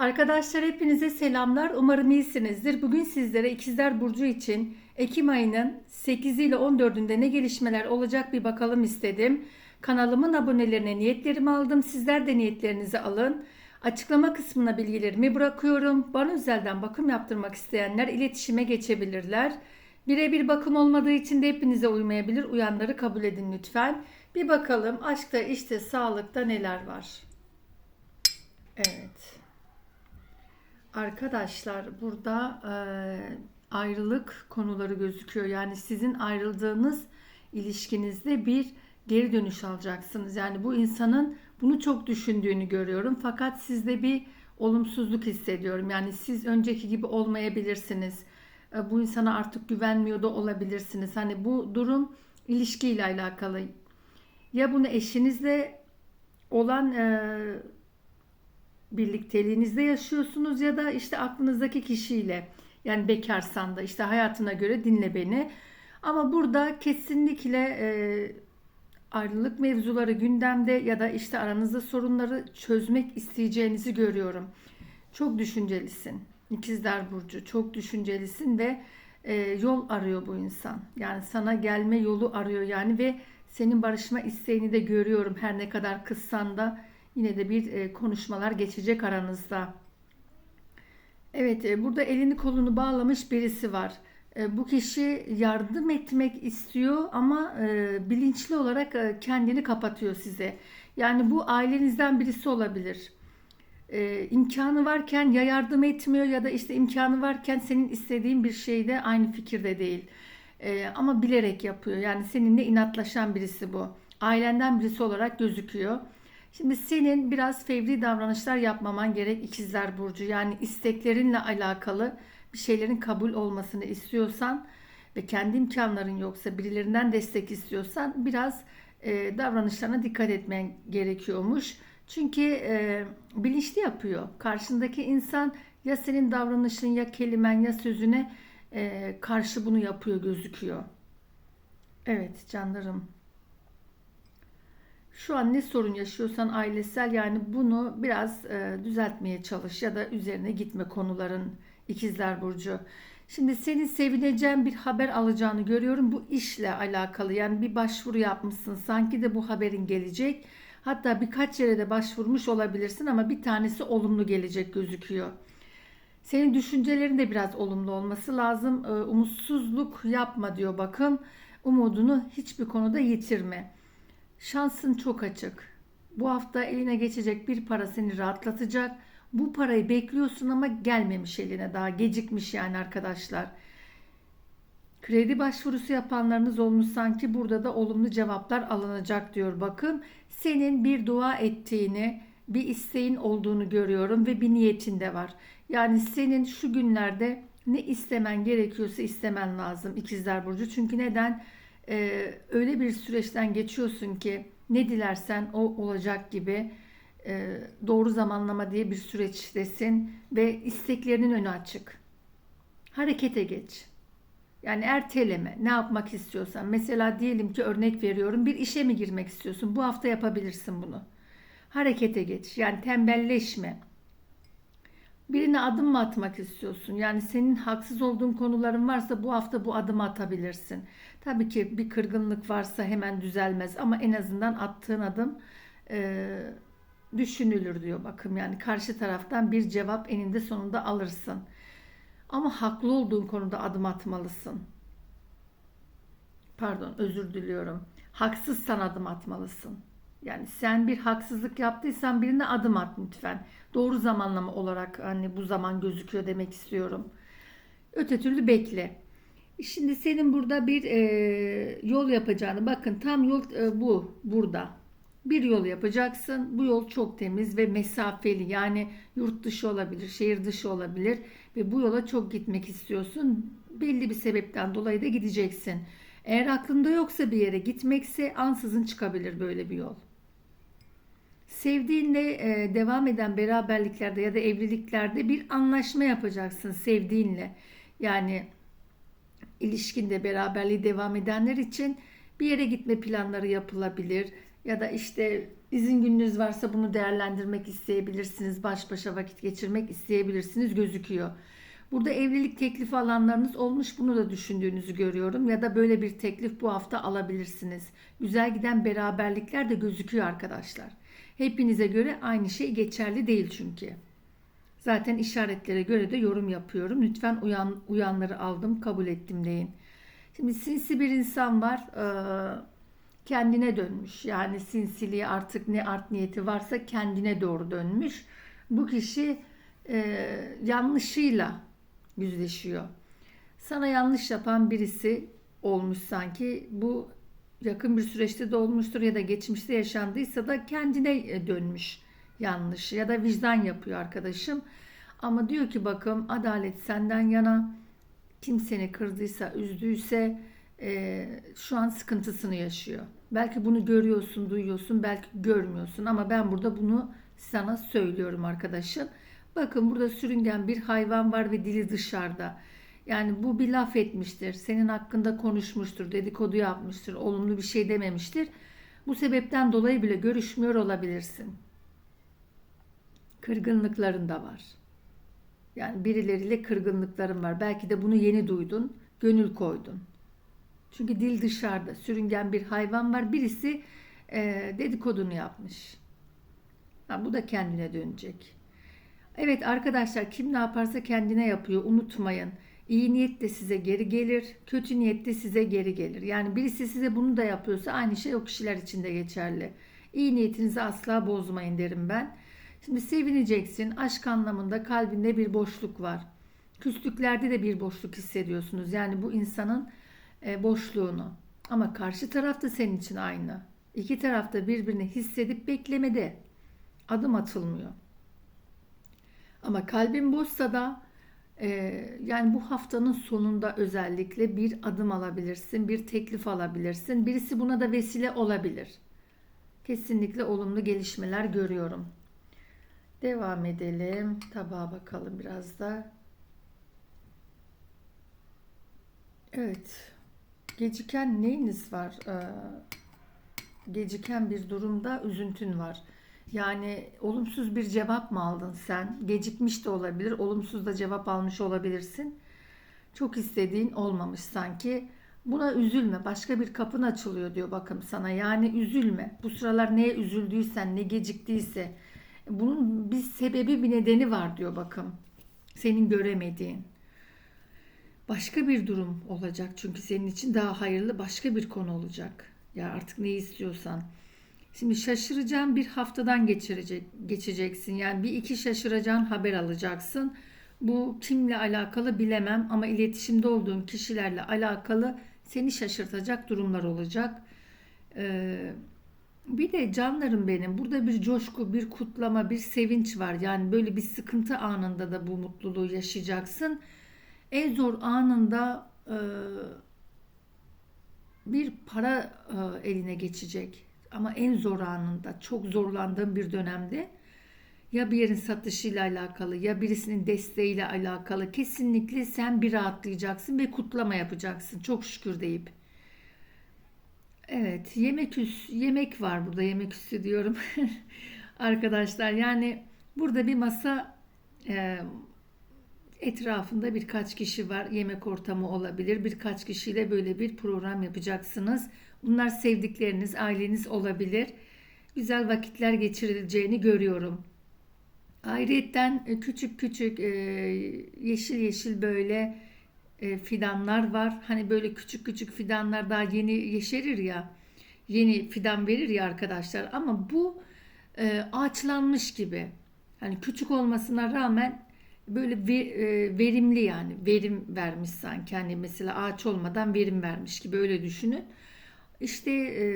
Arkadaşlar hepinize selamlar. Umarım iyisinizdir. Bugün sizlere İkizler Burcu için Ekim ayının 8 ile 14'ünde ne gelişmeler olacak bir bakalım istedim. Kanalımın abonelerine niyetlerimi aldım. Sizler de niyetlerinizi alın. Açıklama kısmına bilgilerimi bırakıyorum. Bana özelden bakım yaptırmak isteyenler iletişime geçebilirler. Birebir bakım olmadığı için de hepinize uymayabilir. Uyanları kabul edin lütfen. Bir bakalım aşkta, işte, sağlıkta neler var. Evet. Arkadaşlar burada e, ayrılık konuları gözüküyor. Yani sizin ayrıldığınız ilişkinizde bir geri dönüş alacaksınız. Yani bu insanın bunu çok düşündüğünü görüyorum. Fakat sizde bir olumsuzluk hissediyorum. Yani siz önceki gibi olmayabilirsiniz. E, bu insana artık güvenmiyor da olabilirsiniz. Hani bu durum ilişkiyle alakalı. Ya bunu eşinizle olan e, birlikteliğinizde yaşıyorsunuz ya da işte aklınızdaki kişiyle yani bekarsan da işte hayatına göre dinle beni. Ama burada kesinlikle e, ayrılık mevzuları gündemde ya da işte aranızda sorunları çözmek isteyeceğinizi görüyorum. Çok düşüncelisin. İkizler Burcu çok düşüncelisin ve e, yol arıyor bu insan. Yani sana gelme yolu arıyor yani ve senin barışma isteğini de görüyorum. Her ne kadar kızsan da yine de bir e, konuşmalar geçecek aranızda. Evet, e, burada elini kolunu bağlamış birisi var. E, bu kişi yardım etmek istiyor ama bilinçli olarak kendini kapatıyor size. Yani bu ailenizden birisi olabilir. İmkanı varken ya yardım etmiyor ya da işte imkanı varken senin istediğin bir şeyde aynı fikirde değil. Ama bilerek yapıyor. Yani seninle inatlaşan birisi bu. Ailenden birisi olarak gözüküyor. Şimdi senin biraz fevri davranışlar yapmaman gerek ikizler burcu. Yani isteklerinle alakalı bir şeylerin kabul olmasını istiyorsan ve kendi imkanların yoksa birilerinden destek istiyorsan biraz e, davranışlarına dikkat etmen gerekiyormuş. Çünkü e, bilinçli yapıyor. Karşındaki insan ya senin davranışın ya kelimen ya sözüne e, karşı bunu yapıyor gözüküyor. Evet canlarım. Şu an ne sorun yaşıyorsan ailesel yani bunu biraz e, düzeltmeye çalış ya da üzerine gitme konuların ikizler burcu. Şimdi senin sevineceğin bir haber alacağını görüyorum. Bu işle alakalı yani bir başvuru yapmışsın. Sanki de bu haberin gelecek. Hatta birkaç yere de başvurmuş olabilirsin ama bir tanesi olumlu gelecek gözüküyor. Senin düşüncelerin de biraz olumlu olması lazım. E, umutsuzluk yapma diyor bakın. Umudunu hiçbir konuda yitirme. Şansın çok açık. Bu hafta eline geçecek bir para seni rahatlatacak. Bu parayı bekliyorsun ama gelmemiş eline daha gecikmiş yani arkadaşlar. Kredi başvurusu yapanlarınız olmuş sanki burada da olumlu cevaplar alınacak diyor. Bakın senin bir dua ettiğini, bir isteğin olduğunu görüyorum ve bir niyetin de var. Yani senin şu günlerde ne istemen gerekiyorsa istemen lazım İkizler Burcu. Çünkü neden? Ee, öyle bir süreçten geçiyorsun ki ne dilersen o olacak gibi e, doğru zamanlama diye bir süreçtesin ve isteklerinin önü açık. Harekete geç. Yani erteleme. Ne yapmak istiyorsan. Mesela diyelim ki örnek veriyorum bir işe mi girmek istiyorsun? Bu hafta yapabilirsin bunu. Harekete geç. Yani tembelleşme. Birine adım mı atmak istiyorsun? Yani senin haksız olduğun konuların varsa bu hafta bu adımı atabilirsin. Tabii ki bir kırgınlık varsa hemen düzelmez ama en azından attığın adım e, düşünülür diyor bakım. Yani karşı taraftan bir cevap eninde sonunda alırsın. Ama haklı olduğun konuda adım atmalısın. Pardon özür diliyorum. Haksızsan adım atmalısın. Yani sen bir haksızlık yaptıysan birine adım at lütfen. Doğru zamanlama olarak hani bu zaman gözüküyor demek istiyorum. Öte türlü bekle. Şimdi senin burada bir e, yol yapacağını bakın tam yol e, bu burada. Bir yol yapacaksın. Bu yol çok temiz ve mesafeli. Yani yurt dışı olabilir, şehir dışı olabilir ve bu yola çok gitmek istiyorsun. Belli bir sebepten dolayı da gideceksin. Eğer aklında yoksa bir yere gitmekse ansızın çıkabilir böyle bir yol. Sevdiğinle e, devam eden beraberliklerde ya da evliliklerde bir anlaşma yapacaksın sevdiğinle. Yani ilişkinde beraberliği devam edenler için bir yere gitme planları yapılabilir. Ya da işte izin gününüz varsa bunu değerlendirmek isteyebilirsiniz. Baş başa vakit geçirmek isteyebilirsiniz gözüküyor. Burada evlilik teklifi alanlarınız olmuş bunu da düşündüğünüzü görüyorum. Ya da böyle bir teklif bu hafta alabilirsiniz. Güzel giden beraberlikler de gözüküyor arkadaşlar. Hepinize göre aynı şey geçerli değil çünkü. Zaten işaretlere göre de yorum yapıyorum. Lütfen uyan, uyanları aldım, kabul ettim deyin. Şimdi sinsi bir insan var. Kendine dönmüş. Yani sinsiliği artık ne art niyeti varsa kendine doğru dönmüş. Bu kişi yanlışıyla yüzleşiyor. Sana yanlış yapan birisi olmuş sanki. Bu yakın bir süreçte de olmuştur ya da geçmişte yaşandıysa da kendine dönmüş yanlış ya da vicdan yapıyor arkadaşım. Ama diyor ki bakım adalet senden yana kim seni kırdıysa, üzdüyse e, şu an sıkıntısını yaşıyor. Belki bunu görüyorsun, duyuyorsun, belki görmüyorsun ama ben burada bunu sana söylüyorum arkadaşım. Bakın burada sürüngen bir hayvan var ve dili dışarıda. Yani bu bir laf etmiştir. Senin hakkında konuşmuştur, dedikodu yapmıştır, olumlu bir şey dememiştir. Bu sebepten dolayı bile görüşmüyor olabilirsin. Kırgınlıkların da var. Yani birileriyle kırgınlıkların var. Belki de bunu yeni duydun, gönül koydun. Çünkü dil dışarıda, sürüngen bir hayvan var. Birisi e, dedikodunu yapmış. Ha, bu da kendine dönecek. Evet arkadaşlar kim ne yaparsa kendine yapıyor. Unutmayın. İyi niyet de size geri gelir, kötü niyet de size geri gelir. Yani birisi size bunu da yapıyorsa aynı şey o kişiler için de geçerli. İyi niyetinizi asla bozmayın derim ben. Şimdi sevineceksin. Aşk anlamında kalbinde bir boşluk var. Küslüklerde de bir boşluk hissediyorsunuz. Yani bu insanın e, boşluğunu. Ama karşı taraf da senin için aynı. İki taraf da birbirini hissedip beklemede. Adım atılmıyor. Ama kalbin boşsa da yani bu haftanın sonunda özellikle bir adım alabilirsin, bir teklif alabilirsin. Birisi buna da vesile olabilir. Kesinlikle olumlu gelişmeler görüyorum. Devam edelim. Tabağa bakalım biraz da. Evet. Geciken neyiniz var? Ee, geciken bir durumda üzüntün var. Yani olumsuz bir cevap mı aldın sen? Gecikmiş de olabilir, olumsuz da cevap almış olabilirsin. Çok istediğin olmamış sanki. Buna üzülme. Başka bir kapın açılıyor diyor bakım sana. Yani üzülme. Bu sıralar neye üzüldüysen, ne geciktiyse bunun bir sebebi, bir nedeni var diyor bakım. Senin göremediğin. Başka bir durum olacak çünkü senin için daha hayırlı başka bir konu olacak. Ya artık ne istiyorsan. Şimdi şaşıracağın bir haftadan geçirecek, geçeceksin. Yani bir iki şaşıracağın haber alacaksın. Bu kimle alakalı bilemem ama iletişimde olduğun kişilerle alakalı seni şaşırtacak durumlar olacak. Ee, bir de canlarım benim burada bir coşku, bir kutlama, bir sevinç var. Yani böyle bir sıkıntı anında da bu mutluluğu yaşayacaksın. En zor anında e, bir para e, eline geçecek ama en zor anında, çok zorlandığım bir dönemde ya bir yerin satışıyla alakalı ya birisinin desteğiyle alakalı kesinlikle sen bir rahatlayacaksın ve kutlama yapacaksın. Çok şükür deyip. Evet, yemek üs yemek var burada. Yemek üstü diyorum. Arkadaşlar yani burada bir masa e, etrafında birkaç kişi var. Yemek ortamı olabilir. Birkaç kişiyle böyle bir program yapacaksınız. Bunlar sevdikleriniz, aileniz olabilir. Güzel vakitler geçirileceğini görüyorum. Ayrıyetten e, küçük küçük e, yeşil yeşil böyle e, fidanlar var. Hani böyle küçük küçük fidanlar daha yeni yeşerir ya. Yeni fidan verir ya arkadaşlar. Ama bu ağaçlanmış gibi. Hani küçük olmasına rağmen böyle verimli yani verim vermiş sanki. Hani mesela ağaç olmadan verim vermiş gibi öyle düşünün. İşte e,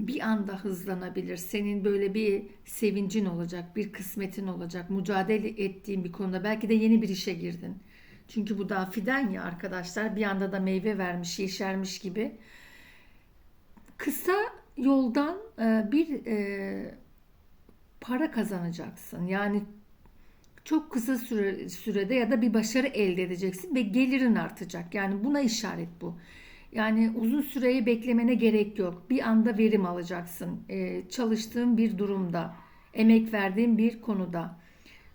bir anda hızlanabilir. Senin böyle bir sevincin olacak, bir kısmetin olacak. Mücadele ettiğin bir konuda belki de yeni bir işe girdin. Çünkü bu daha fidan ya arkadaşlar. Bir anda da meyve vermiş, yeşermiş gibi. Kısa yoldan e, bir e, para kazanacaksın. Yani çok kısa süre, sürede ya da bir başarı elde edeceksin ve gelirin artacak. Yani buna işaret bu. Yani uzun süreyi beklemene gerek yok. Bir anda verim alacaksın. Ee, çalıştığın bir durumda, emek verdiğin bir konuda.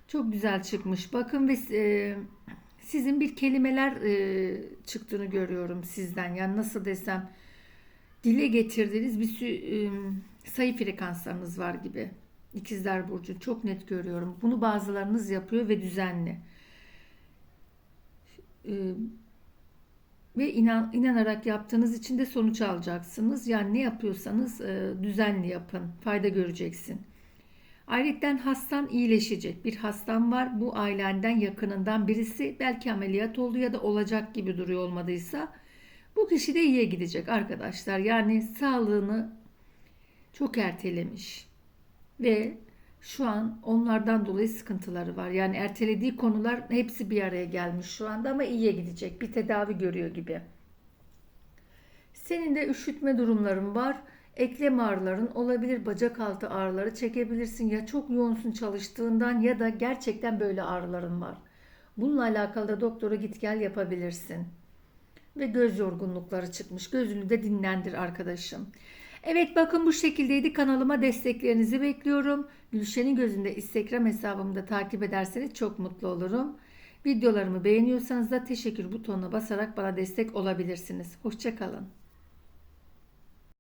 Çok güzel çıkmış. Bakın ve e, sizin bir kelimeler e, çıktığını görüyorum sizden. Yani nasıl desem dile getirdiğiniz bir sü- e, sayı frekanslarınız var gibi. İkizler Burcu çok net görüyorum. Bunu bazılarınız yapıyor ve düzenli. E, ve inan, inanarak yaptığınız için de sonuç alacaksınız. Yani ne yapıyorsanız e, düzenli yapın. Fayda göreceksin. Ayrıca hastan iyileşecek. Bir hastan var. Bu ailenden yakınından birisi belki ameliyat oldu ya da olacak gibi duruyor olmadıysa bu kişi de iyiye gidecek arkadaşlar. Yani sağlığını çok ertelemiş ve şu an onlardan dolayı sıkıntıları var. Yani ertelediği konular hepsi bir araya gelmiş şu anda ama iyiye gidecek. Bir tedavi görüyor gibi. Senin de üşütme durumların var. Eklem ağrıların olabilir, bacak altı ağrıları çekebilirsin. Ya çok yoğunsun çalıştığından ya da gerçekten böyle ağrıların var. Bununla alakalı da doktora git gel yapabilirsin. Ve göz yorgunlukları çıkmış. Gözünü de dinlendir arkadaşım. Evet bakın bu şekildeydi. Kanalıma desteklerinizi bekliyorum. Gülşen'in gözünde Instagram hesabımı da takip ederseniz çok mutlu olurum. Videolarımı beğeniyorsanız da teşekkür butonuna basarak bana destek olabilirsiniz. Hoşçakalın.